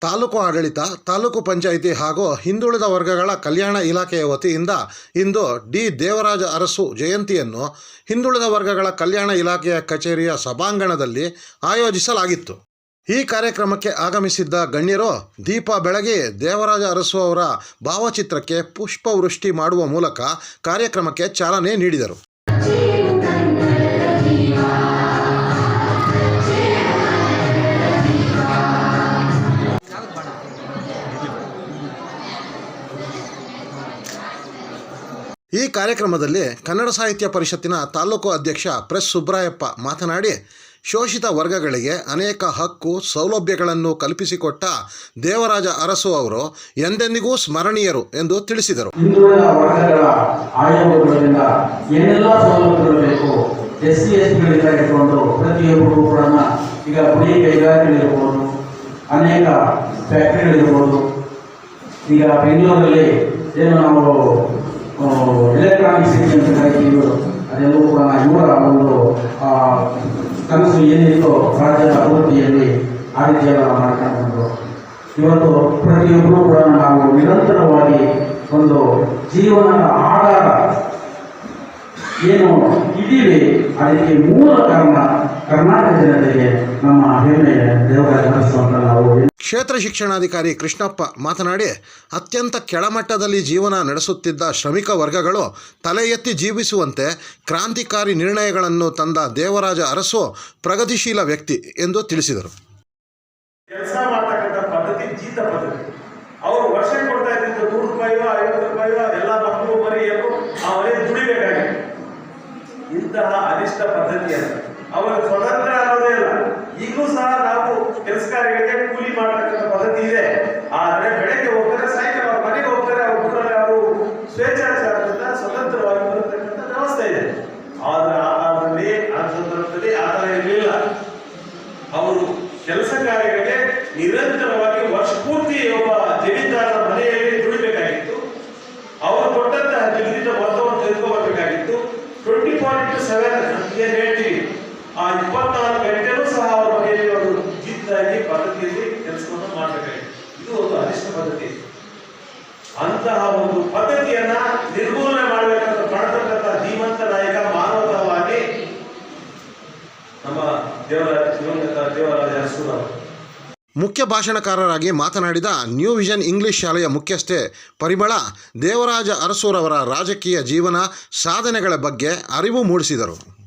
ತಾಲೂಕು ಆಡಳಿತ, ತಾಲೂಕು ಪಂಚಾಯಿತಿ ಹಾಗೂ ಹಿಂದುಳಿದ ವರ್ಗಗಳ ಕಲ್ಯಾಣ ಇಲಾಖೆಯ ವತಿಯಿಂದ ಇಂದು ಡಿ. ದೇವರಾಜ ಅರಸು ಜಯಂತಿಯನ್ನು ಹಿಂದುಳಿದ ವರ್ಗಗಳ ಕಲ್ಯಾಣ ಇಲಾಖೆಯ ಕಚೇರಿಯ ಸಭಾಂಗಣದಲ್ಲಿ ಆಯೋಜಿಸಲಾಗಿತ್ತು. ಈ ಕಾರ್ಯಕ್ರಮಕ್ಕೆ ಆಗಮಿಸಿದ್ದ ಗಣ್ಯರು ದೀಪ ಬೆಳಗಿ ದೇವರಾಜ ಅರಸು ಅವರ ಭಾವಚಿತ್ರಕ್ಕೆ ಪುಷ್ಪವೃಷ್ಟಿ ಮಾಡುವ ಮೂಲಕ ಕಾರ್ಯಕ್ರಮಕ್ಕೆ ಚಾಲನೆ ನೀಡಿದರು. ಈ ಕಾರ್ಯಕ್ರಮದಲ್ಲಿ ಕನ್ನಡ ಸಾಹಿತ್ಯ ಪರಿಷತ್ತಿನ ತಾಲೂಕು ಅಧ್ಯಕ್ಷ ಪ್ರೆಸ್ ಸುಬ್ರಾಯಪ್ಪ ಮಾತನಾಡಿ, ಶೋಷಿತ ವರ್ಗಗಳಿಗೆ ಅನೇಕ ಹಕ್ಕು, ಸೌಲಭ್ಯಗಳನ್ನು ಕಲ್ಪಿಸಿಕೊಟ್ಟ ದೇವರಾಜ ಅರಸು ಅವರು ಎಂದೆಂದಿಗೂ ಸ್ಮರಣೀಯರು ಎಂದು ತಿಳಿಸಿದರು. ಅನೇಕ ಫ್ಯಾಕ್ಟ್ರಿಗಳಿರ್ಬೋದು ಈಗ ಬೆಂಗಳೂರಲ್ಲಿ ಏನು ನಾವು ಎಲೆಕ್ಟ್ರಾನಿಕ್ ಸಿಟಿ ಅಂತ ಕರಿತೀವಿ ಅದೆಲ್ಲವೂ ಕೂಡ ಇವರ ಒಂದು ಕನಸು ಏನಿತ್ತು ರಾಜ್ಯದ ಅಭಿವೃದ್ಧಿಯಲ್ಲಿ ಆ ರೀತಿಯೆಲ್ಲ ಮಾಡ್ಕೊಂಡು ಇವತ್ತು ಪ್ರತಿಯೊಬ್ಬರೂ ಕೂಡ ನಾವು ನಿರಂತರವಾಗಿ ಒಂದು ಜೀವನದ ಆಧಾರ ಏನು ಇದ್ದೀವಿ, ಅದಕ್ಕೆ ಮೂಲ ಕಾರಣ ಕರ್ನಾಟಕ ಜನತೆಗೆ ನಮ್ಮ ಹೆಮ್ಮೆ ದೇವರ ಕನಸು ನಾವು ಕ್ಷೇತ್ರ ಶಿಕ್ಷಣಾಧಿಕಾರಿ ಕೃಷ್ಣಪ್ಪ ಮಾತನಾಡಿ, ಅತ್ಯಂತ ಕೆಳಮಟ್ಟದಲ್ಲಿ ಜೀವನ ನಡೆಸುತ್ತಿದ್ದ ಶ್ರಮಿಕ ವರ್ಗಗಳು ತಲೆ ಎತ್ತಿ ಜೀವಿಸುವಂತೆ ಕ್ರಾಂತಿಕಾರಿ ನಿರ್ಣಯಗಳನ್ನು ತಂದ ದೇವರಾಜ ಅರಸು ಪ್ರಗತಿಶೀಲ ವ್ಯಕ್ತಿ ಎಂದು ತಿಳಿಸಿದರು. ಕೆಲಸ ಮಾಡ್ತಕ್ಕಂಥ ಪದ್ಧತಿ ಜೀತ ಪದ್ಧತಿ. ಅವರು ವರ್ಷ ಕೊಡ್ತಾ ಇದ್ದಿದ್ದು ನೂರು ರೂಪಾಯಿಯೋ, ಐವತ್ತು ರೂಪಾಯಿಯೋ, ಎಲ್ಲ ಮಕ್ಕಳು ಮರಿ ಎಲ್ಲರೂ ದುಡಿಬೇಕಾಗಿತ್ತು. ಇಂತಹ ಅನಿಷ್ಟ ಪದ್ಧತಿ ಅವರ ಸ್ವತಂತ್ರ ಅನ್ನೋದೇ ಇಲ್ಲ ಈಗಲೂ ಸಹ ನಾವು ಕೆಲಸ ಕಾರ್ಯಗಳಿಗೆ ಕೂಲಿ ಮಾಡತಕ್ಕಂಥ ಪದ್ಧತಿ ಇದೆ. ಆದರೆ ಬೆಳಗ್ಗೆ ಹೋಗ್ತಾರೆ, ಸಾಯಂಕಾಲ ಅವ್ರ ಮನೆಗೆ ಹೋಗ್ತಾರೆ, ಅವ್ರ ಊರಲ್ಲಿ ಅವರು ಸ್ವೇಚ್ಛಾಚಾರದಿಂದ ಸ್ವತಂತ್ರವಾಗಿ ಬರತಕ್ಕಂಥ ವ್ಯವಸ್ಥೆ ಇದೆ. ಆದ್ರೆ ಆ ಕಾಲದಲ್ಲಿ, ಆ ಸಂದರ್ಭದಲ್ಲಿ ಆ ಥರ ಇರಲಿಲ್ಲ ಅವರು ಕೆಲಸ ಕಾರ್ಯಗಳಿಗೆ ನಿರಂತರವಾಗಿ ವರ್ಷ ಪೂರ್ತಿ ಒಬ್ಬ ಜಮೀನ್ದಾರರ ಮನೆಯಲ್ಲಿ ದುಡಿಬೇಕಾಗಿತ್ತು. ಅವರು ಕೊಟ್ಟಂತಹ ಜಮೀನಿನ ಮೊತ್ತವನ್ನು ತೆಗೆದುಕೋಬೇಕಾಗಿತ್ತು ಟ್ವೆಂಟಿ ಫೋರ್ ಇಂಟು ಸೆವೆನ್ ಹೇಳ್ತೀವಿ ಆ ಇಪ್ಪತ್ನಾಲ್ಕು ಗಂಟೆನೂ ಸಹ ಅವರ ಅವರು ಜಿದ್ದಾಗಿ ಪದ್ಧತಿಯಲ್ಲಿ ಕೆಲಸವನ್ನು ಮಾಡಬೇಕಾಗಿದೆ. ಇದು ಒಂದು ಅನಿಷ್ಟ ಪದ್ಧತಿ. ಅಂತಹ ಒಂದು ಪದ್ಧತಿಯನ್ನ ನಿರ್ಮೂಲನೆ ಮಾಡಬೇಕಂತ ಮಾಡತಕ್ಕಂಥ ಧೀಮಂತ ನಾಯಕ ಮಾನವತವಾಗಿ ನಮ್ಮ ದೇವರಾಜ ದಿವಂಗತ ದೇವರಾಜ ಅರಸೂರವರು ಮುಖ್ಯ ಭಾಷಣಕಾರರಾಗಿ ಮಾತನಾಡಿದ ನ್ಯೂ ವಿಷನ್ ಇಂಗ್ಲಿಷ್ ಶಾಲೆಯ ಮುಖ್ಯಸ್ಥೆ ಪರಿಮಳ ದೇವರಾಜ ಅರಸೂರವರ ರಾಜಕೀಯ ಜೀವನ ಸಾಧನೆಗಳ ಬಗ್ಗೆ ಅರಿವು ಮೂಡಿಸಿದರು.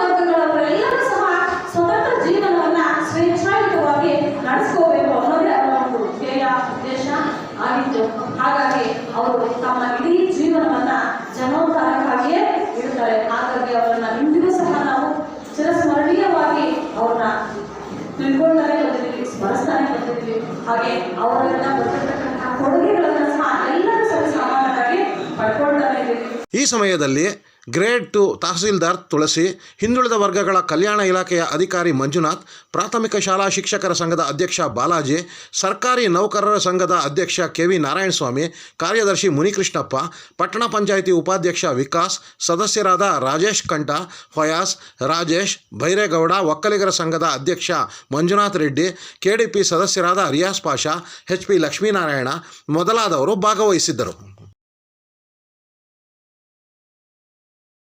ವರ್ಗಗಳವರೆಲ್ಲರೂ ಸಹ ಸ್ವತಂತ್ರ ಜೀವನವನ್ನ ಸ್ವೇಚ್ಛಾಯುತವಾಗಿ ನಡೆಸ್ಕೋಬೇಕು ಅನ್ನೋದೇ ಅವರ ಒಂದು ಧ್ಯೇಯ ಉದ್ದೇಶ ಆಗಿತ್ತು ಹಾಗಾಗಿ ಅವರು ತಮ್ಮ ಇಡೀ ಜೀವನವನ್ನ ಜನೋದ್ಧಾರಕ್ಕಾಗಿಯೇ ಇಡುತ್ತಾರೆ. ಹಾಗಾಗಿ ಅವರನ್ನ ಇಂದಿಗೂ ಸಹ ನಾವು ಚಿರಸ್ಮರಣೀಯವಾಗಿ ಅವ್ರನ್ನ ತಿಳ್ಕೊಳ್ತಾರೆ ಬಂದಿದ್ದೀವಿ ಸ್ಮರಿಸ್ತಾರೆ ಬಂದಿದ್ದೀವಿ ಹಾಗೆ ಅವರನ್ನ ಕೊಡುಗೆಗಳನ್ನ ಸಹ ಎಲ್ಲರೂ ಸರಿ ಸಮಾನವಾಗಿ ಪಡ್ಕೊಳ್ತಾರೆ. ಈ ಸಮಯದಲ್ಲಿ ಗ್ರೇಡ್ ಟು ತಹಸೀಲ್ದಾರ್ ತುಳಸಿ, ಹಿಂದುಳಿದ ವರ್ಗಗಳ ಕಲ್ಯಾಣ ಇಲಾಖೆಯ ಅಧಿಕಾರಿ ಮಂಜುನಾಥ್, ಪ್ರಾಥಮಿಕ ಶಾಲಾ ಶಿಕ್ಷಕರ ಸಂಘದ ಅಧ್ಯಕ್ಷ ಬಾಲಾಜಿ, ಸರ್ಕಾರಿ ನೌಕರರ ಸಂಘದ ಅಧ್ಯಕ್ಷ ಕೆ ವಿ ನಾರಾಯಣಸ್ವಾಮಿ, ಕಾರ್ಯದರ್ಶಿ ಮುನಿಕೃಷ್ಣಪ್ಪ, ಪಟ್ಟಣ ಪಂಚಾಯಿತಿ ಉಪಾಧ್ಯಕ್ಷ ವಿಕಾಸ್, ಸದಸ್ಯರಾದ ರಾಜೇಶ್ ಕಂಠ ಫಯಾಸ್ ರಾಜೇಶ್, ಭೈರೇಗೌಡ, ಒಕ್ಕಲಿಗರ ಸಂಘದ ಅಧ್ಯಕ್ಷ ಮಂಜುನಾಥ್ ರೆಡ್ಡಿ ಕೆಡಿಪಿ ಸದಸ್ಯರಾದ ರಿಯಾಸ್ ಪಾಷಾ ಎಚ್ ಪಿ ಲಕ್ಷ್ಮೀನಾರಾಯಣ ಮೊದಲಾದವರು ಭಾಗವಹಿಸಿದ್ದರು.